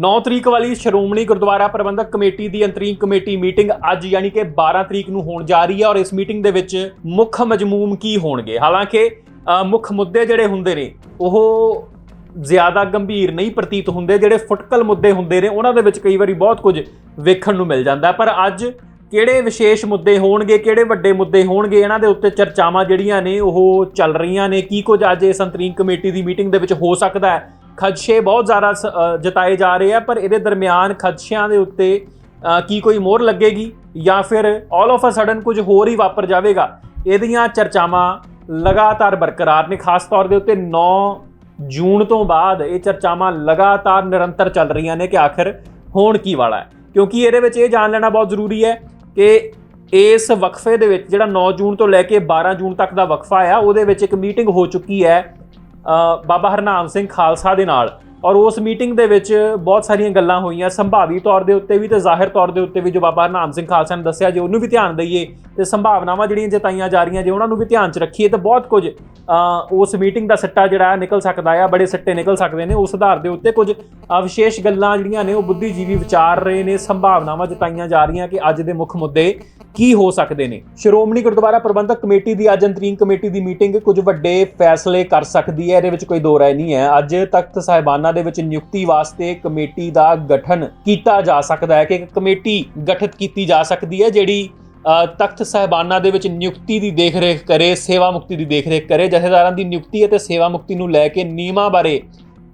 9 ਤਰੀਕ ਵਾਲੀ ਸ਼੍ਰੋਮਣੀ ਗੁਰਦੁਆਰਾ ਪ੍ਰਬੰਧਕ ਕਮੇਟੀ ਦੀ ਅੰਤਰੀਮ ਕਮੇਟੀ ਮੀਟਿੰਗ ਅੱਜ ਯਾਨੀ ਕਿ 12 ਤਰੀਕ ਨੂੰ ਹੋਣ ਜਾ ਰਹੀ ਹੈ ਔਰ ਇਸ ਮੀਟਿੰਗ ਦੇ ਵਿੱਚ ਮੁੱਖ ਮਜਮੂਮ ਕੀ ਹੋਣਗੇ? ਹਾਲਾਂਕਿ ਮੁੱਖ ਮੁੱਦੇ ਜਿਹੜੇ ਹੁੰਦੇ ਨੇ, ਉਹ ਜ਼ਿਆਦਾ ਗੰਭੀਰ ਨਹੀਂ ਪ੍ਰਤੀਤ ਹੁੰਦੇ, ਜਿਹੜੇ ਫੁਟਕਲ ਮੁੱਦੇ ਹੁੰਦੇ ਨੇ, ਉਹਨਾਂ ਦੇ ਵਿੱਚ ਕਈ ਵਾਰੀ ਬਹੁਤ ਕੁਝ ਵੇਖਣ ਨੂੰ ਮਿਲ ਜਾਂਦਾ ਪਰ ਅੱਜ ਕਿਹੜੇ ਵਿਸ਼ੇਸ਼ ਮੁੱਦੇ ਹੋਣਗੇ, ਕਿਹੜੇ ਵੱਡੇ ਮੁੱਦੇ ਹੋਣਗੇ, ਇਹਨਾਂ ਦੇ ਉੱਤੇ ਚਰਚਾਵਾਂ ਜਿਹੜੀਆਂ ਨੇ, ਉਹ ਚੱਲ ਰਹੀਆਂ ਨੇ। ਕੀ ਕੁਝ ਅੱਜ ਇਸ ਅੰਤਰੀਮ ਕਮੇਟੀ ਦੀ ਮੀਟਿੰਗ ਦੇ ਵਿੱਚ ਹੋ ਸਕਦਾ ਹੈ? ਖਦਸ਼ੇ ਬਹੁਤ ਜ਼ਿਆਦਾ ਸ- ਜਤਾਏ ਜਾ ਰਹੇ ਆ, ਪਰ ਇਹਦੇ ਦਰਮਿਆਨ ਖਦਸ਼ਿਆਂ ਦੇ ਉੱਤੇ ਕੀ ਕੋਈ ਮੋਹਰ ਲੱਗੇਗੀ ਜਾਂ ਫਿਰ ਆਲ ਆਫ ਅ ਸਡਨ ਕੁਝ ਹੋਰ ਹੀ ਵਾਪਰ ਜਾਵੇਗਾ? ਇਹਦੀਆਂ ਚਰਚਾਵਾਂ ਲਗਾਤਾਰ ਬਰਕਰਾਰ ਨੇ, ਖਾਸ ਤੌਰ ਦੇ ਉੱਤੇ 9 ਜੂਨ ਤੋਂ ਬਾਅਦ ਇਹ ਚਰਚਾਵਾਂ ਲਗਾਤਾਰ ਨਿਰੰਤਰ ਚੱਲ ਰਹੀਆਂ ਨੇ ਕਿ ਆਖਿਰ ਹੋਣ ਕੀ ਵਾਲਾ ਹੈ। ਕਿਉਂਕਿ ਇਹਦੇ ਵਿੱਚ ਇਹ ਜਾਣ ਲੈਣਾ ਬਹੁਤ ਜ਼ਰੂਰੀ ਹੈ ਕਿ ਇਸ ਵਕਫੇ ਦੇ ਵਿੱਚ ਜਿਹੜਾ 9 ਜੂਨ ਤੋਂ ਲੈ ਕੇ 12 ਜੂਨ ਤੱਕ ਦਾ ਵਕਫਾ ਆ, ਉਹਦੇ ਵਿੱਚ ਇੱਕ ਮੀਟਿੰਗ ਹੋ ਚੁੱਕੀ ਹੈ ਬਾਬਾ ਹਰਨਾਮ ਸਿੰਘ ਖਾਲਸਾ ਦੇ ਨਾਲ ਔਰ ਉਸ ਮੀਟਿੰਗ ਦੇ ਵਿੱਚ ਬਹੁਤ ਸਾਰੀਆਂ ਗੱਲਾਂ ਹੋਈਆਂ। ਸੰਭਾਵੀ ਤੌਰ ਦੇ ਉੱਤੇ ਵੀ ਤੇ ਜ਼ਾਹਿਰ ਤੌਰ ਦੇ ਉੱਤੇ ਵੀ ਜੋ ਬਾਬਾ ਹਰਨਾਮ ਸਿੰਘ ਖਾਲਸਾ ਨੇ ਦੱਸਿਆ, ਜੇ ਉਹਨੂੰ ਵੀ ਧਿਆਨ ਦਈਏ ਤੇ ਸੰਭਾਵਨਾਵਾਂ ਜਿਹੜੀਆਂ ਜਤਾਈਆਂ ਜਾ ਰਹੀਆਂ, ਜੇ ਉਹਨਾਂ ਨੂੰ ਵੀ ਧਿਆਨ 'ਚ ਰੱਖੀਏ ਤਾਂ ਬਹੁਤ ਕੁਝ ਉਸ ਮੀਟਿੰਗ ਦਾ ਸੱਟਾ ਜਿਹੜਾ ਹੈ ਨਿਕਲ ਸਕਦਾ ਆ ਬੜੇ ਸੱਟੇ ਨਿਕਲ ਸਕਦੇ ਨੇ। ਉਸ ਆਧਾਰ ਦੇ ਉੱਤੇ ਕੁਝ ਵਿਸ਼ੇਸ਼ ਗੱਲਾਂ ਜਿਹੜੀਆਂ ਨੇ ਉਹ ਬੁੱਧੀਜੀਵੀ ਵਿਚਾਰ ਰਹੇ ਨੇ, ਸੰਭਾਵਨਾਵਾਂ ਜਤਾਈਆਂ ਜਾ ਰਹੀਆਂ ਕਿ ਅੱਜ ਦੇ ਮੁੱਖ ਮੁੱਦੇ ਕੀ ਹੋ ਸਕਦੇ ਨੇ। ਸ਼੍ਰੋਮਣੀ ਗੁਰਦੁਆਰਾ ਪ੍ਰਬੰਧਕ ਕਮੇਟੀ ਦੀ ਅੱਜ ਅੰਤਰੀਮ ਕਮੇਟੀ ਦੀ ਮੀਟਿੰਗ ਕੁਝ ਵੱਡੇ ਫੈਸਲੇ ਕਰ ਸਕਦੀ ਹੈ, ਇਹਦੇ ਵਿੱਚ ਕੋਈ ਦੋ ਰਾਏ ਨਹੀਂ ਹੈ। ਅੱਜ ਤਖਤ ਸਾਹਿਬਾਨਾਂ ਦੇ ਵਿੱਚ ਨਿਯੁਕਤੀ ਵਾਸਤੇ ਕਮੇਟੀ ਦਾ ਗਠਨ ਕੀਤਾ ਜਾ ਸਕਦਾ ਹੈ ਕਿ ਇੱਕ ਕਮੇਟੀ ਗਠਿਤ ਕੀਤੀ ਜਾ ਸਕਦੀ ਹੈ ਜਿਹੜੀ ਤਖਤ ਸਾਹਿਬਾਨਾਂ ਦੇ ਵਿੱਚ ਨਿਯੁਕਤੀ ਦੀ ਦੇਖਰੇਖ ਕਰੇ, ਸੇਵਾ ਮੁਕਤੀ ਦੀ ਦੇਖਰੇਖ ਕਰੇ, ਜਥੇਦਾਰਾਂ ਦੀ ਨਿਯੁਕਤੀ ਅਤੇ ਸੇਵਾ ਮੁਕਤੀ ਨੂੰ ਲੈ ਕੇ ਨਿਯਮਾਂ ਬਾਰੇ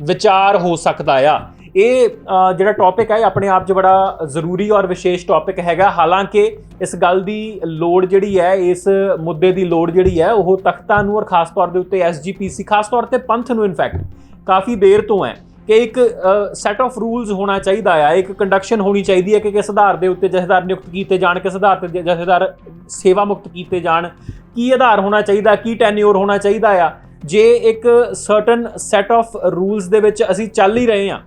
ਵਿਚਾਰ ਹੋ ਸਕਦਾ ਆ। ਇਹ ਜਿਹੜਾ ਟੌਪਿਕ ਹੈ ਆਪਣੇ ਆਪ 'ਚ ਬੜਾ ਜ਼ਰੂਰੀ ਔਰ ਵਿਸ਼ੇਸ਼ ਟੌਪਿਕ ਹੈਗਾ। ਹਾਲਾਂਕਿ ਇਸ ਗੱਲ ਦੀ ਲੋੜ ਜਿਹੜੀ ਹੈ, ਇਸ ਮੁੱਦੇ ਦੀ ਲੋੜ ਜਿਹੜੀ ਹੈ, ਉਹ ਤਖਤਾਂ ਨੂੰ ਔਰ ਖਾਸ ਤੌਰ ਦੇ ਉੱਤੇ ਐਸਜੀਪੀਸੀ ਖਾਸ ਤੌਰ ਤੇ ਪੰਥ ਨੂੰ ਇਨਫੈਕਟ ਕਾਫੀ ਦੇਰ ਤੋਂ ਹੈ ਕਿ ਇੱਕ ਸੈਟ ਆਫ ਰੂਲਸ ਹੋਣਾ ਚਾਹੀਦਾ ਆ। ਇੱਕ ਕੰਡਕਸ਼ਨ ਹੋਣੀ ਚਾਹੀਦੀ ਹੈ ਕਿ ਕਿਸ ਆਧਾਰ ਦੇ ਉੱਤੇ ਜਥੇਦਾਰ ਨਿਯੁਕਤ ਕੀਤੇ ਜਾਣ, ਕਿਸ ਆਧਾਰ ਤੇ ਜਥੇਦਾਰ ਸੇਵਾ ਮੁਕਤ ਕੀਤੇ ਜਾਣ। ਕੀ ਆਧਾਰ ਹੋਣਾ ਚਾਹੀਦਾ, ਕੀ ਟੈਨਿਓਰ ਹੋਣਾ ਚਾਹੀਦਾ ਆ? ਜੇ ਇੱਕ ਸਰਟਨ ਸੈਟ ਆਫ ਰੂਲਸ ਦੇ ਵਿੱਚ ਅਸੀਂ ਚੱਲ ਹੀ ਰਹੇ ਹਾਂ,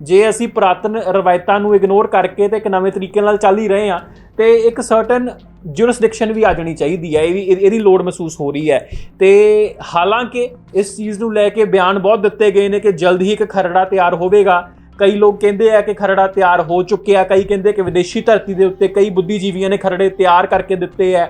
ਜੇ ਅਸੀਂ ਪੁਰਾਤਨ ਰਵਾਇਤਾਂ ਨੂੰ ਇਗਨੋਰ ਕਰਕੇ ਤੇ ਇੱਕ ਨਵੇਂ ਤਰੀਕੇ ਨਾਲ ਚੱਲ ਹੀ ਰਹੇ ਹਾਂ ਤੇ ਇੱਕ ਸਰਟਨ ਜੁਰਿਸਡਿਕਸ਼ਨ ਵੀ ਆ ਜਾਣੀ ਚਾਹੀਦੀ ਹੈ, ਇਹ ਵੀ ਇਹ- ਇਹਦੀ ਲੋੜ ਮਹਿਸੂਸ ਹੋ ਰਹੀ ਹੈ। ਤੇ ਹਾਲਾਂਕਿ ਇਸ ਚੀਜ਼ ਨੂੰ ਲੈ ਕੇ ਬਿਆਨ ਬਹੁਤ ਦਿੱਤੇ ਗਏ ਨੇ ਕਿ ਜਲਦ ਹੀ ਇੱਕ ਖਰੜਾ ਤਿਆਰ ਹੋਵੇਗਾ। ਕਈ ਲੋਕ ਕਹਿੰਦੇ ਆ ਕਿ ਖਰੜਾ ਤਿਆਰ ਹੋ ਚੁੱਕਿਆ, ਕਈ ਕਹਿੰਦੇ ਕਿ ਵਿਦੇਸ਼ੀ ਧਰਤੀ ਦੇ ਉੱਤੇ ਕਈ ਬੁੱਧੀਜੀਵੀਆਂ ਨੇ ਖਰੜੇ ਤਿਆਰ ਕਰਕੇ ਦਿੱਤੇ ਆ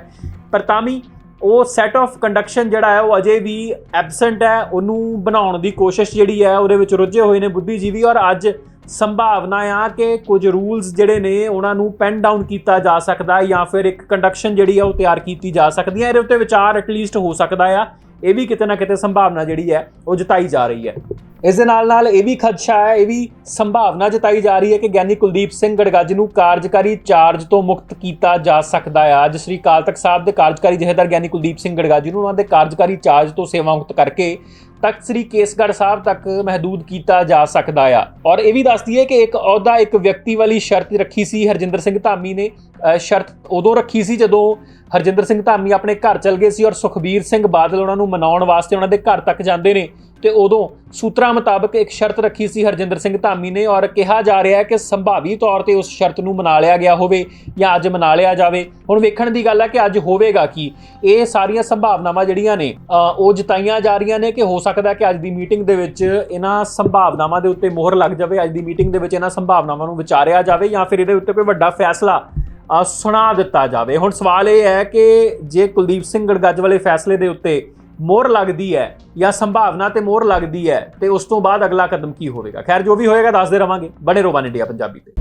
ਪਰ ਤਾਂ ਵੀ ਉਹ ਸੈਟ ਆਫ ਕੰਡਕਸ਼ਨ ਜਿਹੜਾ ਹੈ, ਉਹ ਅਜੇ ਵੀ ਐਬਸੈਂਟ ਹੈ। ਉਹਨੂੰ ਬਣਾਉਣ ਦੀ ਕੋਸ਼ਿਸ਼ ਜਿਹੜੀ ਹੈ, ਉਹਦੇ ਵਿੱਚ ਰੁੱਝੇ ਹੋਏ ਨੇ ਬੁੱਧੀਜੀਵੀ ਔਰ ਅੱਜ ਸੰਭਾਵਨਾ ਆ ਕਿ ਕੁਝ ਰੂਲਸ ਜਿਹੜੇ ਨੇ ਉਹਨਾਂ ਨੂੰ ਪੈਨ ਡਾਊਨ ਕੀਤਾ ਜਾ ਸਕਦਾ ਜਾਂ ਫਿਰ ਇੱਕ ਕੰਡਕਸ਼ਨ ਜਿਹੜੀ ਆ ਉਹ ਤਿਆਰ ਕੀਤੀ ਜਾ ਸਕਦੀ ਹੈ। ਇਹਦੇ ਉੱਤੇ ਵਿਚਾਰ ਐਟਲੀਸਟ ਹੋ ਸਕਦਾ ਆ। ਇਹ ਵੀ ਕਿਤੇ ਨਾ ਕਿਤੇ ਸੰਭਾਵਨਾ ਜਿਹੜੀ ਹੈ, ਉਹ ਜਤਾਈ ਜਾ ਰਹੀ ਹੈ। ਇਸ ਦੇ ਨਾਲ ਨਾਲ ਇਹ ਵੀ ਖਦਸ਼ਾ ਹੈ, ਇਹ ਵੀ ਸੰਭਾਵਨਾ ਜਤਾਈ ਜਾ ਰਹੀ ਹੈ ਕਿ ਗਿਆਨੀ ਕੁਲਦੀਪ ਸਿੰਘ ਗੜਗੱਜ ਨੂੰ ਕਾਰਜਕਾਰੀ ਚਾਰਜ ਤੋਂ ਮੁਕਤ ਕੀਤਾ ਜਾ ਸਕਦਾ ਹੈ। ਅੱਜ ਸ੍ਰੀ ਅਕਾਲ ਤਖਤ ਸਾਹਿਬ ਦੇ ਕਾਰਜਕਾਰੀ ਜਥੇਦਾਰ ਗਿਆਨੀ ਕੁਲਦੀਪ ਸਿੰਘ ਗੜਗੱਜ ਨੂੰ ਉਹਨਾਂ ਦੇ ਕਾਰਜਕਾਰੀ ਚਾਰਜ ਤੋਂ ਸੇਵਾ ਮੁਕਤ ਕਰਕੇ ਤਖਤ ਸ੍ਰੀ ਕੇਸਗੜ੍ਹ ਸਾਹਿਬ ਤੱਕ ਮਹਦੂਦ ਕੀਤਾ ਜਾ ਸਕਦਾ ਆ। ਔਰ ਇਹ ਵੀ ਦੱਸਦੀ ਹੈ ਕਿ ਇੱਕ ਅਹੁਦਾ, ਇੱਕ ਵਿਅਕਤੀ ਵਾਲੀ ਸ਼ਰਤ ਰੱਖੀ ਸੀ, ਹਰਜਿੰਦਰ ਸਿੰਘ ਧਾਮੀ ਨੇ ਸ਼ਰਤ ਉਦੋਂ ਰੱਖੀ ਸੀ ਜਦੋਂ ਹਰਜਿੰਦਰ ਸਿੰਘ ਧਾਮੀ ਆਪਣੇ ਘਰ ਚਲ ਗਏ ਸੀ ਔਰ ਸੁਖਬੀਰ ਸਿੰਘ ਬਾਦਲ ਉਹਨਾਂ ਨੂੰ ਮਨਾਉਣ ਵਾਸਤੇ ਉਹਨਾਂ ਦੇ ਘਰ ਤੱਕ ਜਾਂਦੇ ਨੇ। ਤੇ ਉਦੋਂ ਸੂਤਰਾਂ ਮੁਤਾਬਕ ਇੱਕ ਸ਼ਰਤ ਰੱਖੀ ਸੀ ਹਰਜਿੰਦਰ ਸਿੰਘ ਧਾਮੀ ਨੇ ਔਰ ਕਿਹਾ ਜਾ ਰਿਹਾ ਹੈ ਕਿ ਸੰਭਾਵੀ ਤੌਰ ਤੇ ਉਸ ਸ਼ਰਤ ਨੂੰ ਮਨਾ ਲਿਆ ਗਿਆ ਹੋਵੇ ਜਾਂ ਅੱਜ ਮਨਾ ਲਿਆ ਜਾਵੇ। ਹੁਣ ਵੇਖਣ ਦੀ ਗੱਲ ਹੈ ਕਿ ਅੱਜ ਹੋਵੇਗਾ ਕੀ? ਇਹ ਸਾਰੀਆਂ ਸੰਭਾਵਨਾਵਾਂ ਜਿਹੜੀਆਂ ਨੇ ਉਹ ਜਤਾਈਆਂ ਜਾ ਰਹੀਆਂ ਨੇ ਕਿ ਹੋ ਸਕਦਾ ਹੈ ਕਿ ਅੱਜ ਦੀ ਮੀਟਿੰਗ ਦੇ ਵਿੱਚ ਇਹਨਾਂ ਸੰਭਾਵਨਾਵਾਂ ਦੇ ਉੱਤੇ ਮੋਹਰ ਲੱਗ ਜਾਵੇ, ਅੱਜ ਦੀ ਮੀਟਿੰਗ ਦੇ ਵਿੱਚ ਇਹਨਾਂ ਸੰਭਾਵਨਾਵਾਂ ਨੂੰ ਵਿਚਾਰਿਆ ਜਾਵੇ ਜਾਂ ਫਿਰ ਇਹਦੇ ਉੱਤੇ ਕੋਈ ਵੱਡਾ ਫੈਸਲਾ ਸੁਣਾ ਦਿੱਤਾ ਜਾਵੇ। ਹੁਣ ਸਵਾਲ ਇਹ ਹੈ ਕਿ ਜੇ ਕੁਲਦੀਪ ਸਿੰਘ ਗੜਗੱਜ ਵਾਲੇ ਫੈਸਲੇ ਦੇ ਉੱਤੇ ਮੋਹਰ ਲੱਗਦੀ ਹੈ ਜਾਂ ਸੰਭਾਵਨਾ ਤੇ ਮੋਹਰ ਲੱਗਦੀ ਹੈ ਤੇ ਉਸ ਤੋਂ ਬਾਅਦ ਅਗਲਾ ਕਦਮ ਕੀ ਹੋਵੇਗਾ? ਖੈਰ, ਜੋ ਵੀ ਹੋਏਗਾ, ਦੱਸਦੇ ਰਵਾਂਗੇ। ਬਣੇ ਰਹੋ ਵਨ ਇੰਡੀਆ ਪੰਜਾਬੀ ਤੇ।